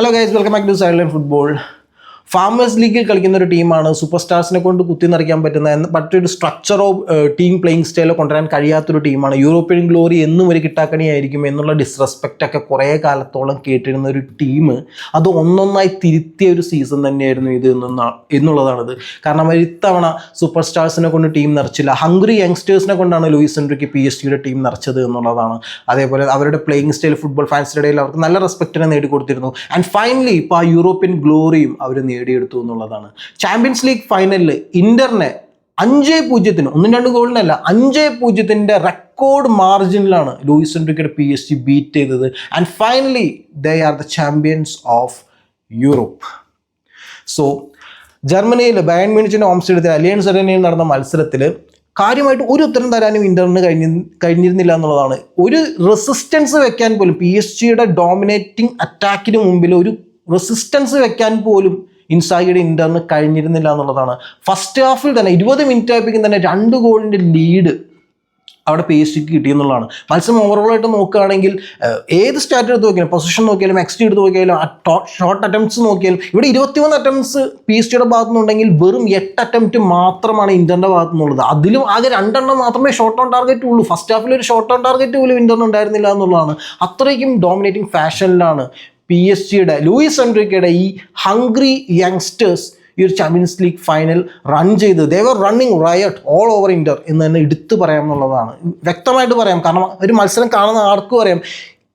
Hello guys welcome back to silent football farmers ലീഗിൽ കളിക്കുന്ന ഒരു ടീമാണ് സൂപ്പർ സ്റ്റാർസിനെ കൊണ്ട് കുത്തി നിറയ്ക്കാൻ പറ്റുന്ന എന്ന് മറ്റൊരു സ്ട്രക്ചറോ ടീം പ്ലേയിങ് സ്റ്റൈലോ കൊണ്ടുവരാൻ കഴിയാത്തൊരു ടീമാണ് യൂറോപ്യൻ ഗ്ലോറി എന്നും ഒരു കിട്ടാക്കണിയായിരിക്കും എന്നുള്ള ഡിസ്റെസ്പെക്റ്റ് ഒക്കെ കുറേ കാലത്തോളം കേട്ടിരുന്ന ഒരു ടീം അത് ഒന്നൊന്നായി തിരുത്തിയ ഒരു സീസൺ തന്നെയായിരുന്നു ഇത് എന്നാ എന്നുള്ളതാണിത്. കാരണം അവർ ഇത്തവണ സൂപ്പർ സ്റ്റാർസിനെ കൊണ്ട് ടീം നിറച്ചില്ല. ഹംഗ്രി യങ്സ്റ്റേഴ്സിനെ കൊണ്ടാണ് ലൂയിസ് എൻട്രിക്ക് പി എസ് ടിയുടെ ടീം നിറച്ചത് എന്നുള്ളതാണ്. അതേപോലെ അവരുടെ പ്ലേയിങ് സ്റ്റൈൽ ഫുട്ബോൾ ഫാൻസിന്റെ ഇടയിൽ അവർക്ക് നല്ല റെസ്പെക്റ്റിനെ നേടിക്കൊടുത്തിരുന്നു. ആൻഡ് ഫൈനലി ഇപ്പോൾ ആ യൂറോപ്യൻ ഗ്ലോറിയും അവർ നേടിയെടുത്തു എന്നുള്ളതാണ്. ചാമ്പ്യൻസ് ലീഗ് ഫൈനലിൽ ഇന്ററിനെ അഞ്ച് പൂജ്യത്തിന് ഒന്നും രണ്ട് ഗോളിനല്ല അഞ്ച് പൂജ്യത്തിന്റെ റെക്കോർഡ് മാർജിനിലാണ് ലൂയിസ് എൻട്രിക്കയുടെ പി എസ് ജി ബീറ്റ് ചെയ്തത് and finally they are the champions of Europe so ജർമ്മനിയിൽ ബയൺ മ്യൂണിച്ചിന്റെ ഹോംസ്റ്റേഡിയത്തിൽ അലിയൻസ് അറേനയിൽ നടന്ന മത്സരത്തിൽ കാര്യമായിട്ട് ഒരു ഉത്തരം തരാനും ഇന്ററിന് കഴിഞ്ഞി കഴിഞ്ഞിരുന്നില്ല എന്നുള്ളതാണ്. ഒരു റെസിസ്റ്റൻസ് വെക്കാൻ പോലും പി എസ് ജിയുടെ ഡോമിനേറ്റിംഗ് അറ്റാക്കിന് മുമ്പിൽ ഒരു റെസിസ്റ്റൻസ് വെക്കാൻ പോലും ഇൻസാഗിയുടെ ഇന്റർന് കഴിഞ്ഞിരുന്നില്ല എന്നുള്ളതാണ്. ഫസ്റ്റ് ഹാഫിൽ തന്നെ ഇരുപത് മിനിറ്റ് ആയപ്പോഴേക്കും തന്നെ രണ്ട് ഗോളിന്റെ ലീഡ് അവിടെ പി എസ് ജിക്ക് കിട്ടിയെന്നുള്ളതാണ് മത്സരം ഓവറോൾ ആയിട്ട് നോക്കുകയാണെങ്കിൽ ഏത് സ്റ്റാറ്റ് എടുത്ത് നോക്കിയാലും പൊസിഷൻ നോക്കിയാലും എക്സ്റ്റി എടുത്ത് നോക്കിയാലും ഷോർട്ട് അറ്റംപ്റ്റ്സ് നോക്കിയാലും ഇവിടെ ഇരുപത്തിമൂന്ന് അറ്റംപ്റ്റ്സ് പി എസ് ജിയുടെ ഭാഗത്തു നിന്നുണ്ടെങ്കിൽ വെറും എട്ട് അറ്റംപ്റ്റ് മാത്രമാണ് ഇന്ത്യന്റെ ഭാഗത്തു നിന്നുള്ളത്. അതിലും ആകെ രണ്ടെണ്ണം മാത്രമേ ഷോർട്ട് ഓൺ ടാർഗറ്റ് ഉള്ളൂ. ഫസ്റ്റ് ഹാഫിൽ ഒരു ഷോർട്ട് ഓൺ ടാർഗറ്റ് പോലും ഇന്ത്യൻ ഉണ്ടായിരുന്നില്ല എന്നുള്ളതാണ്. അത്രയ്ക്കും ഡോമിനേറ്റിംഗ് ഫാഷനിലാണ് പി എസ് ജിയുടെ ലൂയിസ് എൻട്രിക്കയുടെ ഈ ഹംഗ്രി യങ്സ്റ്റേഴ്സ് ഈ ഒരു ചാമ്പ്യൻസ് ലീഗ് ഫൈനൽ റൺ ചെയ്ത് they were running riot all over Inter എന്ന് തന്നെ എടുത്തു പറയാം എന്നുള്ളതാണ്. വ്യക്തമായിട്ട് പറയാം. കാരണം ഒരു മത്സരം കാണുന്ന ആർക്കും അറിയാം.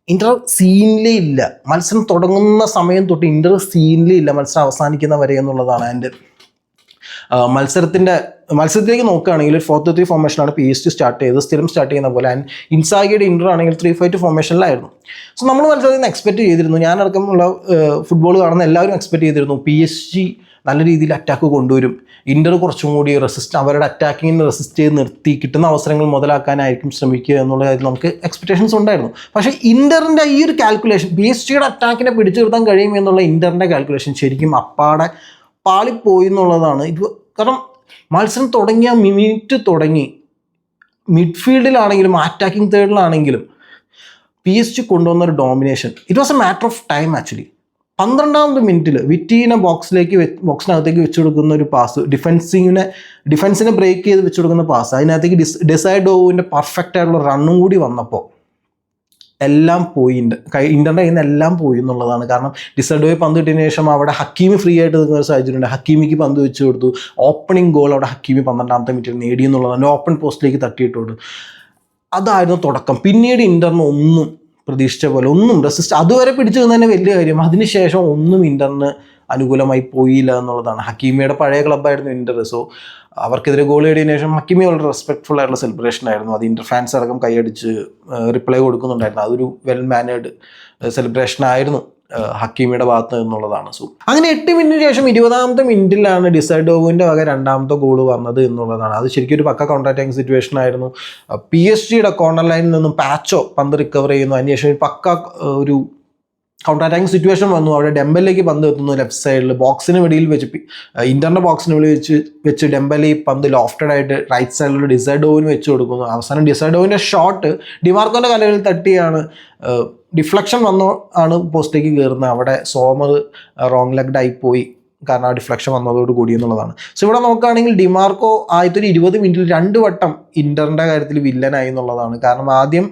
ഇന്റർ സീനിലേ ഇല്ല. മത്സരം തുടങ്ങുന്ന സമയം തൊട്ട് ഇന്റർ സീനിലേ ഇല്ല മത്സരം അവസാനിക്കുന്ന വരെ എന്നുള്ളതാണ് എന്റെ മത്സരത്തിന്റെ മത്സരത്തിലേക്ക് നോക്കുകയാണെങ്കിൽ ഫോർത്ത് ത്രീ ഫോർമേഷനാണ് പി എസ് ടി സ്റ്റാർട്ട് ചെയ്തത്. സ്ഥിരം സ്റ്റാർട്ട് ചെയ്യുന്ന പോലെ. ആൻഡ് ഇൻസാഗിയുടെ ഇന്റർ ആണെങ്കിൽ ത്രീ ഫൈവ് ടു ഫോർമേഷനിലായിരുന്നു സോ നമ്മൾ മത്സരത്തിൽ നിന്ന് എക്സ്പെക്ട് ചെയ്തിരുന്നു. ഞാനടക്കമുള്ള ഫുട്ബോൾ കാണുന്ന എല്ലാവരും എക്സ്പെക്ട് ചെയ്തിരുന്നു. പി എസ് ജി നല്ല രീതിയിൽ അറ്റാക്ക് കൊണ്ടുവരും. ഇന്റർ കുറച്ചും കൂടി റെസിസ്റ്റ് അവരുടെ അറ്റാക്കിങ്ങിന് റെസിസ്റ്റ് ചെയ്ത് നിർത്തി. കിട്ടുന്ന അവസരങ്ങൾ മുതലാക്കാനായിരിക്കും ശ്രമിക്കുക എന്നുള്ള കാര്യത്തിൽ നമുക്ക് എക്സ്പെക്ടേഷൻസ് ഉണ്ടായിരുന്നു. പക്ഷേ ഇന്ററിന്റെ ഈ ഒരു കാൽക്കുലേഷൻ ബി എസ് ടിയുടെ അറ്റാക്കിനെ പിടിച്ചു നിർത്താൻ കഴിയും എന്നുള്ള ഇന്ററിന്റെ കാൽക്കുലേഷൻ ശരിക്കും അപ്പാടെ പാളിപ്പോയി എന്നുള്ളതാണ്. ഇത് കാരണം മത്സരം തുടങ്ങിയ മിനിറ്റ് തുടങ്ങി. മിഡ്ഫീൽഡിലാണെങ്കിലും അറ്റാക്കിംഗ് തേർഡിലാണെങ്കിലും പി എസ് ജി കൊണ്ടുവന്ന ഒരു domination it was a matter of time actually പന്ത്രണ്ടാമത് മിനിറ്റിൽ വിറ്റീനെ ബോക്സിലേക്ക് ബോക്സിനകത്തേക്ക് വെച്ചു കൊടുക്കുന്ന ഒരു പാസ് ഡിഫൻസിങ്ങിനെ ഡിഫൻസിനെ ബ്രേക്ക് ചെയ്ത് വെച്ചു കൊടുക്കുന്ന പാസ് അതിനകത്തേക്ക് ഡിസ് ഡിസൈഡോവിന്റെ പെർഫെക്റ്റ് ആയിട്ടുള്ള റണ്ണും കൂടി വന്നപ്പോൾ എല്ലാം പോയി ഇൻഡ കൈ ഇന്ററിന്റെ കയ്യിൽ നിന്ന് എല്ലാം പോയി എന്നുള്ളതാണ് കാരണം ഡിസൈഡോയെ പന്ത് കിട്ടിയതിന് ശേഷം അവിടെ ഹക്കീമി ഫ്രീ ആയിട്ട് നിൽക്കുന്ന ഒരു സാഹചര്യമുണ്ട്. ഹക്കീമിക്ക് പന്ത് വെച്ച് കൊടുത്തു. ഓപ്പണിംഗ് ഗോൾ അവിടെ ഹക്കീമി പന്ത്രണ്ടാമത്തെ മിനിറ്റിൽ നേടി എന്നുള്ളതാണ് ഓപ്പൺ പോസ്റ്റിലേക്ക് തട്ടിയിട്ടുണ്ട് അതായിരുന്നു തുടക്കം. പിന്നീട് ഇന്ററിന് ഒന്നും പ്രതീക്ഷിച്ച പോലെ ഒന്നും റെസിസ്റ്റ് അതുവരെ പിടിച്ചു തന്നെ വലിയ കാര്യം അതിനുശേഷം ഒന്നും ഇന്ററിന് അനുകൂലമായി പോയില്ല എന്നുള്ളതാണ്. ഹക്കീമിയുടെ പഴയ ക്ലബ്ബായിരുന്നു ഇന്റർ സോ അവർക്കെതിരെ ഗോൾ നേടിയതിനു ശേഷം മക്കിമി വളരെ റെസ്പെക്ട്ഫുൾ ആയിട്ടുള്ള സെലിബ്രേഷൻ ആയിരുന്നു. അത് ഇന്റർ ഫാൻസ് അടക്കം കൈയടിച്ച് റിപ്ലൈ കൊടുക്കുന്നുണ്ടായിരുന്നു. അതൊരു വെൽ മാനേഡ് സെലിബ്രേഷൻ ആയിരുന്നു ഹക്കീമിയുടെ ഭാഗത്ത് നിന്നുള്ളതാണ്. സോ അങ്ങനെ എട്ട് മിനിറ്റിന് ശേഷം ഇരുപതാമത്തെ മിനിറ്റിലാണ് ഡിസൈഡോവിന്റെ വക രണ്ടാമത്തെ ഗോൾ വന്നത് എന്നുള്ളതാണ്. അത് ശരിക്കും ഒരു പക്ക കോൺട്രാക്ടിങ് സിറ്റുവേഷൻ ആയിരുന്നു. പി എസ് ജിയുടെ കോർണർ ലൈനിൽ നിന്നും പാച്ചോ പന്ത് റിക്കവർ ചെയ്യുന്നു. അതിനുശേഷം ഒരു പക്ക ഒരു കൗണ്ടർ അറ്റാക്കിംഗ് സിറ്റുവേഷൻ വന്നു. അവിടെ ഡെമ്പലിലേക്ക് പന്ത് എത്തുന്നു ലെഫ്റ്റ് സൈഡിൽ ബോക്സിന് വെടിയിൽ വെച്ച് ഇന്ററിന്റെ ബോക്സിന് വെളിയിൽ വെച്ച് വെച്ച് ഡെമ്പലി പന്ത് ലോഫ്റ്റഡ് ആയിട്ട് റൈറ്റ് സൈഡിൽ ഡിസൈഡോവിന് വെച്ച് കൊടുക്കുന്നു. അവസാനം ഡിസൈഡോവിന്റെ ഷോട്ട് ഡിമാർക്കോന്റെ കലകളിൽ തട്ടിയാണ്. ഡിഫ്ലക്ഷൻ വന്നോ ആണ് പോസ്റ്റിലേക്ക് കയറുന്നത് അവിടെ സോമർ റോങ് ലെഗ്ഡ് ആയി പോയി. കാരണം ആ ഡിഫ്ലക്ഷൻ വന്നതോട് കൂടി എന്നുള്ളതാണ്. സോ ഇവിടെ നോക്കുകയാണെങ്കിൽ ഡിമാർക്കോ ആദ്യത്തെ ഒരു ഇരുപത് മിനിറ്റിൽ രണ്ട് വട്ടം ഇന്ററിന്റെ കാര്യത്തിൽ വില്ലനായി എന്നുള്ളതാണ്. കാരണം ആദ്യം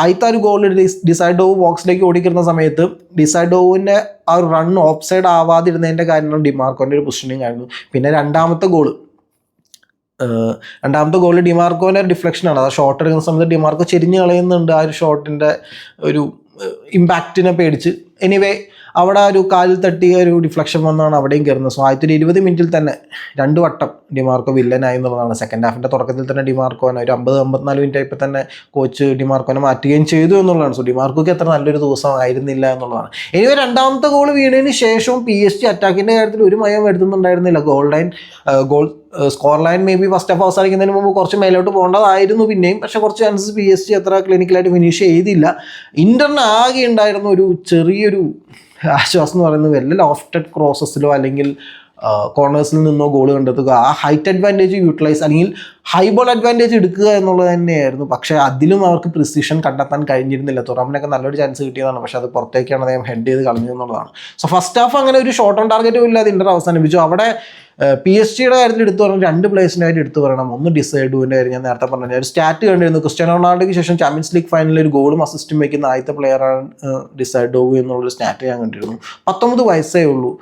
ആദ്യത്തെ ഒരു ഗോൾ ഡിസൈഡോവ് ബോക്സിലേക്ക് ഓടിക്കുന്ന സമയത്ത് ഡിസൈഡോവിന്റെ ആ ഒരു റൺ ഓഫ് സൈഡ് ആവാതിരുന്നതിന്റെ കാരണം ഡിമാർക്കോന്റെ ഒരു പൊസിഷനിങ് ആയിരുന്നു. പിന്നെ രണ്ടാമത്തെ ഗോൾ രണ്ടാമത്തെ ഗോൾ ഡിമാർക്കോന്റെ ഒരു ഡിഫ്ലക്ഷനാണ് ആ ഷോട്ട് എടുക്കുന്ന സമയത്ത് ഡിമാർക്കോ ചെരിഞ്ഞ് കളയുന്നുണ്ട് ആ ഒരു ഷോട്ടിന്റെ ഒരു ഇമ്പാക്റ്റിനെ പേടിച്ച്. എനിവേ അവിടെ ഒരു കാലിൽ തട്ടി ഒരു ഡിഫ്ലക്ഷൻ വന്നാണ് അവിടെയും കയറുന്നത്. സോ ആദ്യത്തെ ഒരു ഇരുപത് മിനിറ്റിൽ തന്നെ രണ്ട് വട്ടം ഡിമാർക്കോ വില്ലനായി എന്നുള്ളതാണ്. സെക്കൻഡ് ഹാഫിന്റെ തുടക്കത്തിൽ തന്നെ ഡിമാർക്കോനെ ഒരു അമ്പത് അമ്പത്തിനാല് മിനിറ്റ് ആയപ്പോൾ തന്നെ കോച്ച് ഡിമാർക്കോനെ മാറ്റുകയും ചെയ്തു എന്നുള്ളതാണ്. സോ ഡിമാർക്കോക്ക് എത്ര നല്ലൊരു ദിവസം ആയിരുന്നില്ല എന്നുള്ളതാണ്. എനിവേ രണ്ടാമത്തെ ഗോൾ വീണതിന് ശേഷവും പി എസ് ജി അറ്റാക്കിന്റെ കാര്യത്തിൽ ഒരു മയം വരുത്തുന്നുണ്ടായിരുന്നില്ല. Goal line goal score line maybe first half അവസാനിക്കുന്നതിന് മുമ്പ് കുറച്ച് മേലോട്ട് പോകേണ്ടതായിരുന്നു പിന്നെയും. പക്ഷേ കുറച്ച് ചാൻസസ് പി എസ് ജി അത്ര ക്ലിനിക്കലായിട്ട് ഫിനിഷ് ചെയ്തില്ല ഇന്റർനാകെ ഉണ്ടായിരുന്ന ഒരു ചെറിയൊരു ആശ്വാസം എന്ന് പറയുന്നത് വല്ല ലോഫ്റ്റഡ് ക്രോസസിലോ അല്ലെങ്കിൽ കോർണേഴ്സിൽ നിന്നോ ഗോൾ കണ്ടെത്തുക. ആ ഹൈറ്റ് അഡ്വാന്റേജ് യൂട്ടിലൈസ് അല്ലെങ്കിൽ ഹൈ ബോൾ അഡ്വാന്റേജ് എടുക്കുക എന്നുള്ളത് തന്നെയായിരുന്നു. പക്ഷേ അതിലും അവർക്ക് പ്രിസിഷൻ കണ്ടെത്താൻ കഴിഞ്ഞിരുന്നില്ല. തുറമിനൊക്കെ നല്ലൊരു ചാൻസ് കിട്ടിയതാണ്. പക്ഷേ അത് പുറത്തേക്കാണ് അദ്ദേഹം ഹെഡ് ചെയ്ത് കളഞ്ഞു എന്നുള്ളതാണ്. സോ ഫസ്റ്റ് ഹാഫ് അങ്ങനെ ഒരു ഷോർട്ട് ഓൺ ടാർഗറ്റും ഇല്ലാതെ ഇന്റർ അവസാനിപ്പിച്ചു. അവിടെ പി എസ് ജിയുടെ കാര്യത്തിൽ എടുത്തു പറയണം രണ്ട് പ്ലേസിന്റെ കാര്യം എടുത്തു പറയണം. ഒന്ന് ഡിസൈഡുവിന്റെ കാര്യം ഞാൻ നേരത്തെ പറഞ്ഞു ഒരു സ്റ്റാറ്റ് കണ്ടിരുന്നു. ക്രിസ്ത്യാനോ റൊണാൾഡോയ്ക്ക് ശേഷം ചാമ്പ്യൻസ് ലീഗ് ഫൈനലിൽ ഒരു ഗോളും അസിസ്റ്റും വയ്ക്കുന്ന ആദ്യത്തെ പ്ലെയറാണ് ഡിസൈഡോവ് എന്നുള്ളൊരു സ്റ്റാറ്റ് ഞാൻ കണ്ടിരുന്നു. പത്തൊമ്പത് വയസ്സേ ഉള്ളൂ.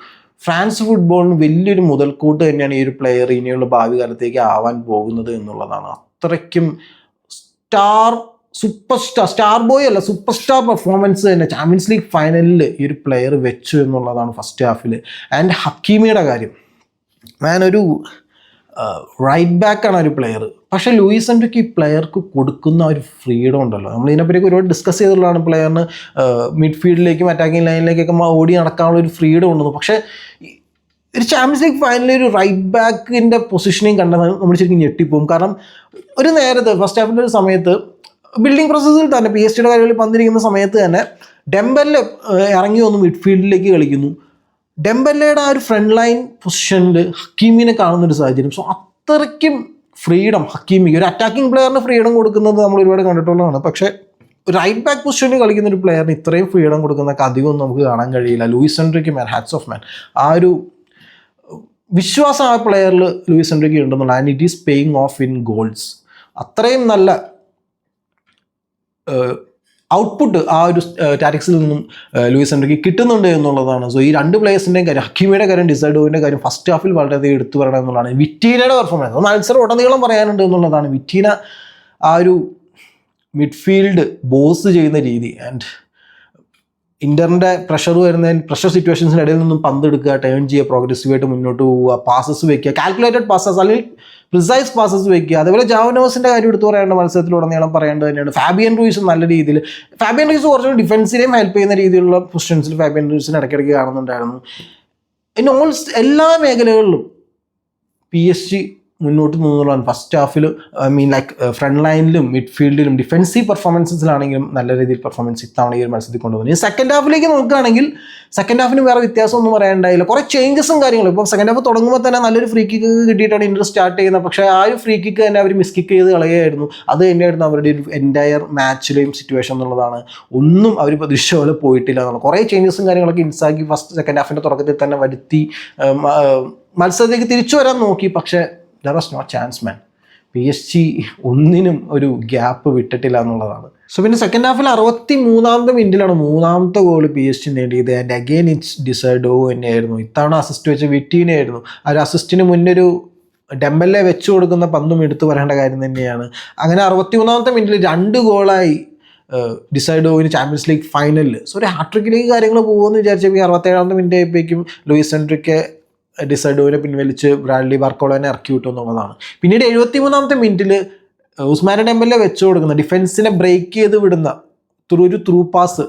ഫ്രാൻസ് ഫുട്ബോളിന് വലിയൊരു മുതൽക്കൂട്ട് തന്നെയാണ് ഈ ഒരു പ്ലെയർ ഇനിയുള്ള ഭാവി കാലത്തേക്ക് ആവാൻ പോകുന്നത് എന്നുള്ളതാണ്. അത്രയ്ക്കും star super star star boy അല്ല സൂപ്പർ സ്റ്റാർ പെർഫോമൻസ് തന്നെ ചാമ്പ്യൻസ് ലീഗ് ഫൈനലിൽ ഈ ഒരു പ്ലെയർ വെച്ചു എന്നുള്ളതാണ് ഫസ്റ്റ് ഹാഫിൽ ആൻഡ് ഹക്കീമിയുടെ കാര്യം. ഒരു റൈറ്റ് ബാക്കാണ് ഒരു പ്ലെയർ പക്ഷെ ലൂയിസ് എൻഡ്രിക്ക് ഈ പ്ലെയർക്ക് കൊടുക്കുന്ന ഒരു ഫ്രീഡം ഉണ്ടല്ലോ. നമ്മൾ ഇതിനെപ്പറ്റി ഒരുപാട് ഡിസ്കസ് ചെയ്തിട്ടുള്ളതാണ് പ്ലെയറിന് മിഡ്ഫീൽഡിലേക്കും അറ്റാക്കിംഗ് ലൈനിലേക്കൊക്കെ ഓടി നടക്കാനുള്ള ഒരു ഫ്രീഡം ഉണ്ടെന്ന്. പക്ഷേ ഒരു ചാമ്പ്യൻസ് ലീഗ് ഫൈനലിൽ ഒരു റൈറ്റ് ബാക്കിന്റെ പൊസിഷനിങ് കണ്ടാൽ നമ്മൾ ശരിക്കും ഞെട്ടിപ്പോവും. കാരണം ഒരു നേരത്തെ ഫസ്റ്റ് ഹാഫിന്റെ ഒരു സമയത്ത് ബിൽഡിംഗ് പ്രോസസ്സിൽ തന്നെ പി എസ് ടിയുടെ കാര്യങ്ങളിൽ പന്തിരിക്കുന്ന സമയത്ത് തന്നെ ഡെമ്പലിൽ ഇറങ്ങി വന്ന് മിഡ്ഫീൽഡിലേക്ക് കളിക്കുന്നു. ഡെമ്പല്ലയുടെ ആ ഒരു ഫ്രണ്ട് ലൈൻ പൊസിഷനിൽ ഹക്കീമിനെ കാണുന്ന ഒരു സാഹചര്യം. സോ അത്രയ്ക്കും ഫ്രീഡം ഹക്കീമിക്ക്. ഒരു അറ്റാക്കിംഗ് പ്ലെയറിന് ഫ്രീഡം കൊടുക്കുന്നത് നമ്മൾ ഒരുപാട് കണ്ടിട്ടുള്ളതാണ്. പക്ഷേ റൈറ്റ് ബാക്ക് പൊസിഷനിൽ കളിക്കുന്ന ഒരു പ്ലെയറിന് ഇത്രയും ഫ്രീഡം കൊടുക്കുന്നതൊക്കെ അധികം നമുക്ക് കാണാൻ കഴിയില്ല. Luis Enrique man hats off man ആ ഒരു വിശ്വാസം ആ പ്ലെയറിൽ ലൂയിസ് എൻട്രിക്ക് ഉണ്ടെന്നുള്ള and it is paying off in goals അത്രയും നല്ല ഔട്ട്പുട്ട് ആ ഒരു ടാറ്റിക്സിൽ നിന്നും ലൂയിസ് എൻട്രിക്ക് കിട്ടുന്നുണ്ട് എന്നുള്ളതാണ്. സോ ഈ രണ്ട് പ്ലേയേഴ്സിന്റെയും കാര്യം ഹക്കിമിയുടെ കാര്യം ഡിസൈഡോവിന്റെ കാര്യം ഫസ്റ്റ് ഹാഫിൽ വളരെയധികം എടുത്തു പറയണം എന്നുള്ളതാണ്. വിറ്റീനയുടെ പെർഫോമൻസ് മത്സരം ഉടനീളം പറയാനുണ്ട് എന്നുള്ളതാണ്. വിറ്റീന ആ ഒരു മിഡ്ഫീൽഡ് ബോസ് ചെയ്യുന്ന രീതി. ആൻഡ് ഇന്ററിന്റെ പ്രഷർ വരുന്നതിന് പ്രഷർ സിറ്റുവേഷൻസിന്റെ ഇടയിൽ നിന്നും പന്ത് എടുക്കുക ടേൺ ചെയ്യുക പ്രോഗ്രസീവായിട്ട് മുന്നോട്ട് പോവുക പാസസ് വെക്കുക കാൽക്കുലേറ്റഡ് പാസസ് അല്ലെങ്കിൽ പ്രിസൈസ് പാസസ് വെക്കുക. അതേപോലെ ജാവനോസിന്റെ കാര്യം എടുത്ത് പറയേണ്ട മത്സരത്തിലുടനീളം പറയേണ്ടത് തന്നെയാണ്. ഫാബിയൻ റൂയിസ് നല്ല രീതിയിൽ ഫാബിയൻ റൂയിസ് കുറച്ചുകൂടി ഡിഫൻസിനെയും ഹെൽപ്പ് ചെയ്യുന്ന രീതിയിലുള്ള പൊസിഷൻസിൽ ഫാബിയൻ റൂയിസിന് ഇടയ്ക്കിടയ്ക്ക് കാണുന്നുണ്ടായിരുന്നു. ഇൻ ഓൾ എല്ലാ മേഖലകളിലും പി എസ് ജി മുന്നോട്ട് നിന്നുള്ളതാണ്. ഫസ്റ്റ് ഹാഫിൽ ഐ മീൻ ലൈക്ക് ഫ്രണ്ട് ലൈനിലും മിഡ് ഫീൽഡിലും ഡിഫൻസീവ് പെർഫോമൻസസിലാണെങ്കിലും നല്ല രീതിയിൽ പെർഫോമൻസ് ഇത്തവണ ഈ ഒരു മത്സരത്തിൽ കൊണ്ടുപോകുന്നത് ഈ സെക്കൻഡ് ഹാഫിലേക്ക് നോക്കുകയാണെങ്കിൽ സെക്കൻഡ് ഹാഫിന് വേറെ വ്യത്യാസം ഒന്നും പറയാനുണ്ടായില്ല. കുറേ ചേഞ്ചസും കാര്യങ്ങളും. ഇപ്പോൾ സെക്കൻഡ് ഹാഫ് തുടങ്ങുമ്പോൾ തന്നെ നല്ലൊരു ഫ്രീ കിക്ക് കിട്ടിയിട്ടാണ് ഇന്റർ സ്റ്റാർട്ട് ചെയ്യുന്നത്. പക്ഷേ ആ ഒരു ഫ്രീ കിക്ക് തന്നെ അവർ മിസ് കിക്ക് ചെയ്ത് കളയായിരുന്നു അത് തന്നെയായിരുന്നു അവരുടെ ഒരു എന്റയർ മാച്ചിലെയും സിറ്റുവേഷൻ എന്നുള്ളതാണ്. ഒന്നും അവർ പ്രതീക്ഷ പോലെ പോയിട്ടില്ല എന്നുള്ളത്. കുറേ ചേഞ്ചസും കാര്യങ്ങളൊക്കെ ഇൻസാക്കി ഫസ്റ്റ് സെക്കൻഡ് ഹാഫിന്റെ തുടക്കത്തിൽ തന്നെ വരുത്തി മത്സരത്തേക്ക് തിരിച്ചു വരാൻ നോക്കി. പക്ഷേ there was no chance man P S G ഒന്നിനും ഒരു ഗ്യാപ്പ് വിട്ടിട്ടില്ല എന്നുള്ളതാണ്. സോ പിന്നെ സെക്കൻഡ് ഹാഫിൽ അറുപത്തി മൂന്നാമത്തെ മിനിറ്റിലാണ് മൂന്നാമത്തെ ഗോൾ പി എസ് ജി നേടിയത്. ആൻഡ് അഗെയിൻ ഇറ്റ്സ് ഡിസൈഡോ തന്നെയായിരുന്നു. ഇത്തവണ അസിസ്റ്റ് വെച്ച വിറ്റീനായിരുന്നു ആ ഒരു അസിസ്റ്റിന് മുന്നൊരു ഡെമ്പല്ലെ വെച്ച് കൊടുക്കുന്ന പന്തും എടുത്തു പറയേണ്ട കാര്യം തന്നെയാണ്. അങ്ങനെ അറുപത്തി മൂന്നാമത്തെ മിനിറ്റിൽ രണ്ട് ഗോളായി ഡിസൈഡോവിന് ചാമ്പ്യൻസ് ലീഗ് ഫൈനലിൽ സോ ഒരു ഹാട്രിക്കിലേക്ക് കാര്യങ്ങൾ പോകുമെന്ന് വിചാരിച്ചപ്പോൾ അറുപത്തേഴാമത്തെ മിനിറ്റ് ആയപ്പോഴേക്കും ലൂയിസ് സെൻട്രിക്ക് ഡിസൈഡോവിനെ പിൻവലിച്ച് ബ്രാഡ്ലി വർക്കോളനെ ഇറക്കി വിട്ടു എന്നുള്ളതാണ്. പിന്നീട് എഴുപത്തി മൂന്നാമത്തെ മിനിറ്റിൽ ഉസ്മാൻ ടെമ്പലിനെ വെച്ച് കൊടുക്കുന്ന ഡിഫൻസിനെ ബ്രേക്ക് ചെയ്ത് വിടുന്ന ത്രൂ ഒരു ത്രൂ പാസ്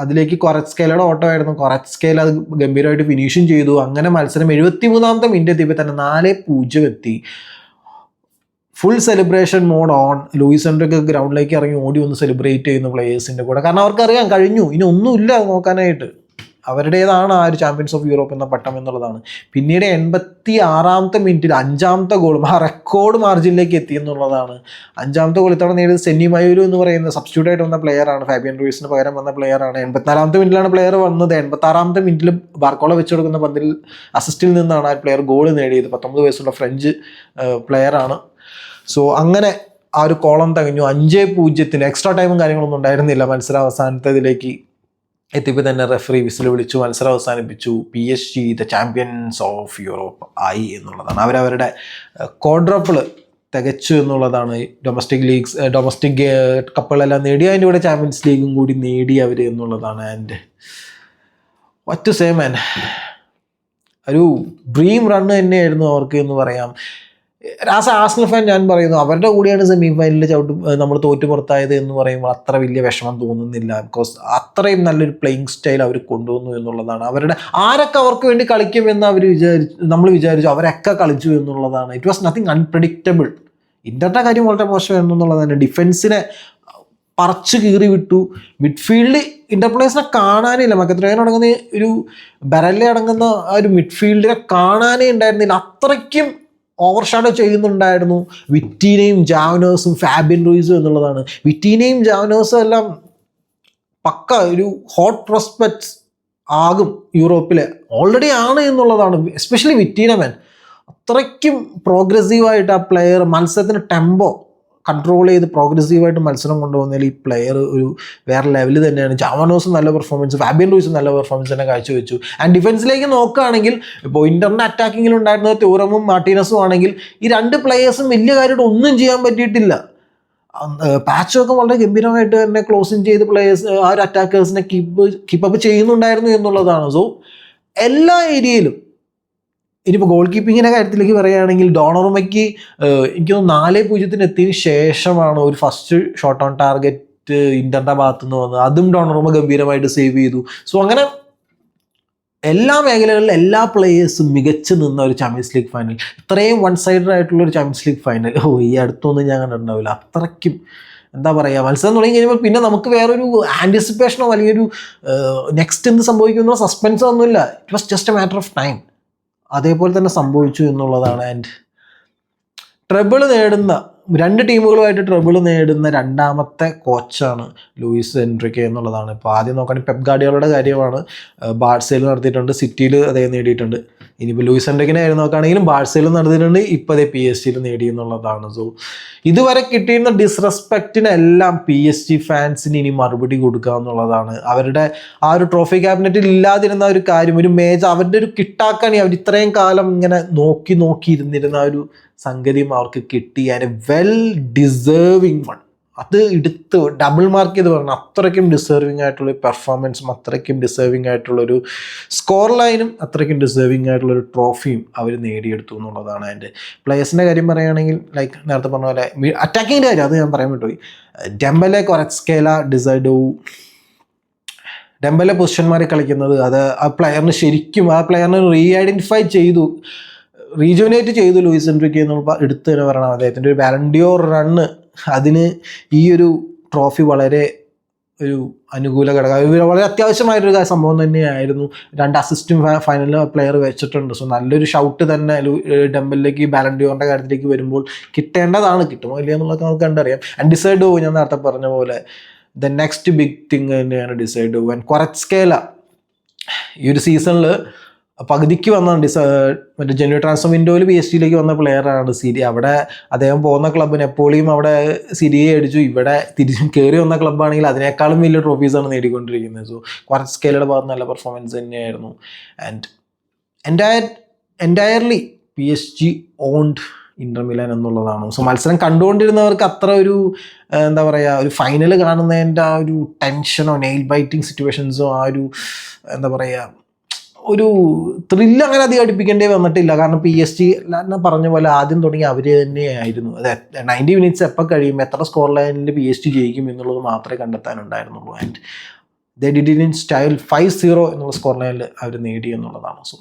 അതിലേക്ക് കൊറസ്കേലയുടെ ഓട്ടോ ആയിരുന്നു. കൊറസ്കേൽ അത് ഗംഭീരമായിട്ട് ഫിനിഷും ചെയ്തു. അങ്ങനെ മത്സരം എഴുപത്തി മൂന്നാമത്തെ മിനിറ്റ് എത്തിയപ്പോൾ തന്നെ നാല് പൂജ്യം എത്തി. Full celebration mode on Luis സെൻട്രൊക്കെ ഗ്രൗണ്ടിലേക്ക് ഇറങ്ങി ഓടി വന്ന് സെലിബ്രേറ്റ് ചെയ്യുന്ന പ്ലേയേഴ്സിന്റെ കൂടെ. കാരണം അവർക്കറിയാം കഴിഞ്ഞു. ഇനി ഒന്നുമില്ല നോക്കാനായിട്ട്. അവരുടേതാണ് ആ ഒരു ചാമ്പ്യൻസ് ഓഫ് യൂറോപ്പ് എന്ന പട്ടം എന്നുള്ളതാണ്. പിന്നീട് എൺപത്തി ആറാമത്തെ മിനിറ്റിൽ അഞ്ചാമത്തെ ഗോളും ആ റെക്കോർഡ് മാർജിനിലേക്ക് എത്തി എന്നുള്ളതാണ്. അഞ്ചാമത്തെ ഗോൾ ഇത്തവണ നേടിയത് സെന്നി മയൂരു എന്ന് പറയുന്ന സബ്സ്റ്റിറ്റ്യൂട്ട് ആയിട്ട് വന്ന പ്ലെയറാണ് ഫാബിയൻ റൂയിസിന് പകരം വന്ന പ്ലെയറാണ് എൺപത്തിനാലാമത്തെ മിനിറ്റിലാണ് പ്ലെയർ വന്നത്. എൺപത്താറാമത്തെ മിനിറ്റിൽ ബാർക്കോള വെച്ച് കൊടുക്കുന്ന പന്തിൽ അസിസ്റ്റിൽ നിന്നാണ് ആ പ്ലെയർ ഗോൾ നേടിയത്. പത്തൊമ്പത് വയസ്സുള്ള ഫ്രഞ്ച് പ്ലെയറാണ് സോ അങ്ങനെ ആ ഒരു കോളം തകഞ്ഞു. അഞ്ചേ പൂജ്യത്തിന് എക്സ്ട്രാ ടൈമും കാര്യങ്ങളൊന്നും ഉണ്ടായിരുന്നില്ല മത്സരം അവസാനത്തതിലേക്ക് എത്തിയപ്പോൾ തന്നെ റെഫറി വിസിൽ വിളിച്ചു മത്സരം അവസാനിപ്പിച്ചു P S G the champions of Europe ആയി എന്നുള്ളതാണ് അവരവരുടെ കോഡ്രപ്പിൾ തികച്ചു എന്നുള്ളതാണ്. ഡൊമസ്റ്റിക് ലീഗ്സ് ഡൊമസ്റ്റിക് കപ്പുകളെല്ലാം നേടി. അതിന്റെ കൂടെ ചാമ്പ്യൻസ് ലീഗും കൂടി നേടി അവർ എന്നുള്ളതാണ്. ആൻഡ് ഒറ്റ ആൻഡ് ഒരു ഡ്രീം റണ്ണ് തന്നെയായിരുന്നു അവർക്ക് എന്ന് പറയാം. ആസ് ആസ്നൽ ഫാൻ ഞാൻ പറയുന്നു അവരുടെ കൂടെയാണ് സെമി ഫൈനലിൽ ചവിട്ട് നമ്മൾ തോറ്റു പുറത്തായത് എന്ന് പറയുമ്പോൾ അത്ര വലിയ വിഷമം തോന്നുന്നില്ല. ബിക്കോസ് അത്രയും നല്ലൊരു പ്ലേയിങ് സ്റ്റൈൽ അവർ കൊണ്ടുവന്നു എന്നുള്ളതാണ്. അവരുടെ ആരൊക്കെ അവർക്ക് വേണ്ടി കളിക്കുമെന്ന് അവർ വിചാരിച്ചു നമ്മൾ വിചാരിച്ചു അവരൊക്കെ കളിച്ചു എന്നുള്ളതാണ്. ഇറ്റ് വാസ് നത്തിങ് അൺപ്രഡിക്റ്റബിൾ ഇന്നത്തെ കാര്യം വളരെ മോശമായിരുന്നു എന്നുള്ളതാണ്. ഡിഫൻസിനെ പറിച്ച് കീറി വിട്ടു. മിഡ്ഫീൽഡ് ഇന്റർപ്ലേസിനെ കാണാനില്ല. മക്കത്രേൻ അടങ്ങുന്ന ഒരു ബരല്ലെ അടങ്ങുന്ന ആ ഒരു മിഡ്ഫീൽഡിനെ കാണാനേ ഉണ്ടായിരുന്നില്ല. അത്രയ്ക്കും ഓവർ ഷാഡോ ചെയ്യുന്നുണ്ടായിരുന്നു. വിറ്റീനയും ജാവനേഴ്സും ഫാബിൻ റൂയിസും എന്നുള്ളതാണ്. വിറ്റീനയും ജാവനേഴ്സും എല്ലാം പക്ക ഒരു ഹോട്ട് പ്രോസ്പെക്ട്സ് ആകും യൂറോപ്പിലെ. ഓൾറെഡി ആണ് എന്നുള്ളതാണ്. എസ്പെഷ്യലി വിറ്റീനമൻ അത്രയ്ക്കും പ്രോഗ്രസീവായിട്ട് ആ പ്ലെയർ മത്സരത്തിന് ടെമ്പോ കൺട്രോൾ ചെയ്ത് പ്രോഗ്രസീവായിട്ട് മത്സരം കൊണ്ടുപോകുന്നതിൽ ഈ പ്ലെയർ ഒരു വേറെ ലെവൽ തന്നെയാണ്. ജാവനോസും നല്ല പെർഫോമൻസ് ഫാബിയൻ റൂയിസ് നല്ല പെർഫോമൻസ് തന്നെ കാഴ്ചവെച്ചു. ആൻഡ് ഡിഫൻസിലേക്ക് നോക്കുകയാണെങ്കിൽ ഇപ്പോൾ ഇന്റർനെറ്റ് അറ്റാക്കിങ്ങിൽ ഉണ്ടായിരുന്നത് തോറമും മാർട്ടീനസും ആണെങ്കിൽ ഈ രണ്ട് പ്ലെയേഴ്സും വലിയ കാര്യമായിട്ട് ഒന്നും ചെയ്യാൻ പറ്റിയിട്ടില്ല. പാച്ചൊക്കെ വളരെ ഗംഭീരമായിട്ട് തന്നെ ക്ലോസിങ് ചെയ്ത് പ്ലേയേഴ്സ് ആ ഒരു അറ്റാക്കേഴ്സിനെ കീപ്പ് കീപ്പപ്പ് ചെയ്യുന്നുണ്ടായിരുന്നു എന്നുള്ളതാണ്. സോ എല്ലാ ഏരിയയിലും ഇനിയിപ്പോൾ ഗോൾ കീപ്പിങ്ങിന്റെ കാര്യത്തിലേക്ക് പറയുകയാണെങ്കിൽ ഡോണർമയ്ക്ക് എനിക്ക് തോന്നുന്നു നാല് പൂജ്യത്തിന് എത്തിയതിന് ശേഷമാണ് ഒരു ഫസ്റ്റ് ഷോട്ട് ഓൺ ടാർഗറ്റ് ഇന്ററിന്റെ ഭാഗത്തു നിന്ന് വന്നത്. അതും ഡോണർമ ഗംഭീരമായിട്ട് സേവ് ചെയ്തു. സോ അങ്ങനെ എല്ലാ മേഖലകളിലും എല്ലാ പ്ലേയേഴ്സും മികച്ചു നിന്ന ഒരു ചാമ്പ്യൻസ് ലീഗ് ഫൈനൽ ഇത്രയും വൺ സൈഡഡ് ആയിട്ടുള്ള ഒരു ചാമ്പ്യൻസ് ലീഗ് ഫൈനൽ ഓ ഈ അടുത്തൊന്നും ഞാൻ കണ്ടിട്ടുണ്ടാവില്ല. അത്രയ്ക്കും എന്താ പറയുക മത്സരം തുടങ്ങി കഴിയുമ്പോൾ പിന്നെ നമുക്ക് വേറൊരു ആന്റിസിപ്പേഷനോ വലിയൊരു നെക്സ്റ്റ് എന്ത് സംഭവിക്കുമെന്നോ സസ്പെൻസോ ഒന്നുമില്ല. It was just a matter of time അതേപോലെ തന്നെ സംഭവിച്ചു എന്നുള്ളതാണ്. ആൻഡ് ട്രബിൾ നേടുന്ന രണ്ട് ടീമുകളുമായിട്ട് ട്രബിൾ നേടുന്ന രണ്ടാമത്തെ കോച്ചാണ് ലൂയിസ് എൻട്രിക്കെ എന്നുള്ളതാണ്. ഇപ്പോൾ ആദ്യം നോക്കുകയാണെങ്കിൽ പെപ് ഗാർഡിയോളുടെ കാര്യമാണ് ബാഴ്സയിൽ നടത്തിയിട്ടുണ്ട് സിറ്റിയിൽ അദ്ദേഹം നേടിയിട്ടുണ്ട്. ഇനിയിപ്പോൾ ലൂയിസ് എൻട്രിക്കിനെ കാര്യം നോക്കുകയാണെങ്കിലും ബാഴ്സയിൽ നടന്നിട്ടുണ്ട്. ഇപ്പോൾ അതേ പി എസ് ജിയിൽ നേടി എന്നുള്ളതാണ്. സോ ഇതുവരെ കിട്ടിയിരുന്ന ഡിസ്റെസ്പെക്റ്റിനെല്ലാം പി എസ് ജി ഫാൻസിന് ഇനി മറുപടി കൊടുക്കുക എന്നുള്ളതാണ്. അവരുടെ ആ ഒരു ട്രോഫി ക്യാബിനറ്റിൽ ഇല്ലാതിരുന്ന ഒരു കാര്യം ഒരു മേജ് അവരുടെ ഒരു കിട്ടാക്കണി അവർ ഇത്രയും കാലം ഇങ്ങനെ നോക്കി നോക്കി ഇരുന്നിരുന്ന ഒരു സംഗതിയും അവർക്ക് കിട്ടി. ആൻഡ് വെൽ ഡിസേർവിങ് വൺ അത് എടുത്ത് ഡബിൾ മാർക്ക് ചെയ്ത് പറഞ്ഞു അത്രയ്ക്കും ഡിസേർവിംഗ് ആയിട്ടുള്ള പെർഫോമൻസും അത്രയ്ക്കും ഡിസേർവിംഗ് ആയിട്ടുള്ളൊരു സ്കോർ ലൈനും അത്രയ്ക്കും ഡിസേർവിംഗ് ആയിട്ടുള്ളൊരു ട്രോഫിയും അവർ നേടിയെടുത്തു എന്നുള്ളതാണ് അതിന്റെ പ്ലേയേഴ്സിന്റെ കാര്യം പറയുകയാണെങ്കിൽ ലൈക്ക് നേരത്തെ പറഞ്ഞ പോലെ അറ്റാക്കിങ്ങിന്റെ കാര്യം അത് ഞാൻ പറയാൻ വിട്ടുപോയി. ഡെമ്പലെ കൊറക്സ്കേല ഡിസൈഡോ ഡെമ്പലെ പൊസിഷന്മാരെ കളിക്കുന്നത് അത് ആ പ്ലെയറിന് ശരിക്കും ആ പ്ലെയറിനെ റീ ഐഡന്റിഫൈ ചെയ്തു. റീജുവിനേറ്റ് ചെയ്തു ലൂയിസ് എൻട്രിക്ക് എന്നുള്ള എടുത്തു തന്നെ പറയണം. അദ്ദേഹത്തിന്റെ ഒരു വാലണ്ടിയോർ റണ്ണ് അതിന് ഈ ഒരു ട്രോഫി വളരെ ഒരു അനുകൂല ഘടകം. വളരെ അത്യാവശ്യമായിട്ടൊരു സംഭവം തന്നെയായിരുന്നു. രണ്ട് അസിസ്റ്റും ഫൈനലിൽ പ്ലെയർ വെച്ചിട്ടുണ്ട്. സോ നല്ലൊരു ഷൗട്ട് തന്നെ ഡെമ്പലിലേക്ക് ബാലൻഡിയോറിന്റെ കാര്യത്തിലേക്ക് വരുമ്പോൾ കിട്ടേണ്ടതാണ്. കിട്ടുമോ ഇല്ല എന്നുള്ളത് നമുക്ക് കണ്ടറിയാം. ആൻഡ് ഡിസൈഡ് പോകും ഞാൻ നേരത്തെ പറഞ്ഞ പോലെ ദ നെക്സ്റ്റ് ബിഗ് തിങ് തന്നെയാണ് ഡിസൈഡ് പോകാൻ കുറച്ച് സ്കേല ഈ ഒരു സീസണിൽ പകുതിക്ക് വന്ന ഡിസ മറ്റേ ജനുവരി ട്രാൻസ്ഫർ വിൻഡോയിൽ പി എസ് ടിയിലേക്ക് വന്ന പ്ലെയറാണ് സിരി അവിടെ അദ്ദേഹം പോകുന്ന ക്ലബ്ബ് നെപ്പോളിയും അവിടെ സിരിയെ അടിച്ചു. ഇവിടെ തിരിച്ച് കയറി വന്ന ക്ലബ്ബാണെങ്കിൽ അതിനേക്കാളും വലിയ ട്രോഫീസാണ് നേടിക്കൊണ്ടിരിക്കുന്നത്. സോ കുറച്ച് സ്കെയിലുടെ ഭാഗത്ത് നല്ല പെർഫോമൻസ് തന്നെയായിരുന്നു. And entire entirely P S G owned Inter Milan എന്നുള്ളതാണ്. സോ മത്സരം കണ്ടുകൊണ്ടിരുന്നവർക്ക് അത്ര ഒരു എന്താ പറയുക ഒരു ഫൈനൽ കാണുന്നതിന്റെ ആ ഒരു ടെൻഷനോ നെയിൽ ബൈറ്റിംഗ് സിറ്റുവേഷൻസോ ആ ഒരു എന്താ പറയുക ഒരു ത്രില്ല് അങ്ങനെ അധികം അടുപ്പിക്കേണ്ടി വന്നിട്ടില്ല. കാരണം പി എസ് ജി പറഞ്ഞ പോലെ ആദ്യം തുടങ്ങി അവർ തന്നെയായിരുന്നു. അത് നയന്റി മിനിറ്റ്സ് എപ്പോൾ കഴിയും എത്ര സ്കോർ ലൈനിൽ പി എസ് ജി ജയിക്കും എന്നുള്ളത് മാത്രമേ കണ്ടെത്താനുണ്ടായിരുന്നുള്ളൂ. And they did in style five zero എന്നുള്ള സ്കോർ ലൈനിൽ അവർ നേടി എന്നുള്ളതാണ്. സോ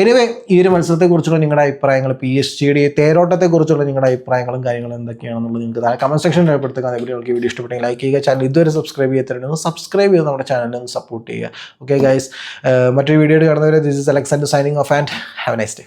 എനിവേ ഈ ഒരു മത്സരത്തെക്കുറിച്ചുള്ള നിങ്ങളുടെ അഭിപ്രായങ്ങൾ പി എസ് ജിയുടെ തേരോട്ടത്തെക്കുറിച്ചുള്ള നിങ്ങളുടെ അഭിപ്രായങ്ങളും കാര്യങ്ങളും എന്തൊക്കെയാണെന്നുള്ളത് നിങ്ങൾക്ക് താഴെ കമന്റ് സെക്ഷനിൽ രേഖപ്പെടുത്തുക. അതേപോലെ നിങ്ങൾക്ക് വീഡിയോ ഇഷ്ടപ്പെട്ടെങ്കിൽ ലൈക്ക് ചെയ്യുക. ചാനൽ ഇതുവരെ സബ്സ്ക്രൈബ് ചെയ്യാത്തവരുണ്ടെങ്കിൽ സബ്സ്ക്രൈബ് ചെയ്ത് നമ്മുടെ ചാനലിൽ ഒന്ന് സപ്പോർട്ട് ചെയ്യുക. ഓക്കെ ഗൈസ് മറ്റൊരു വീഡിയോയിൽ കാണുന്നവരെ this is Alexander signing off and have a nice day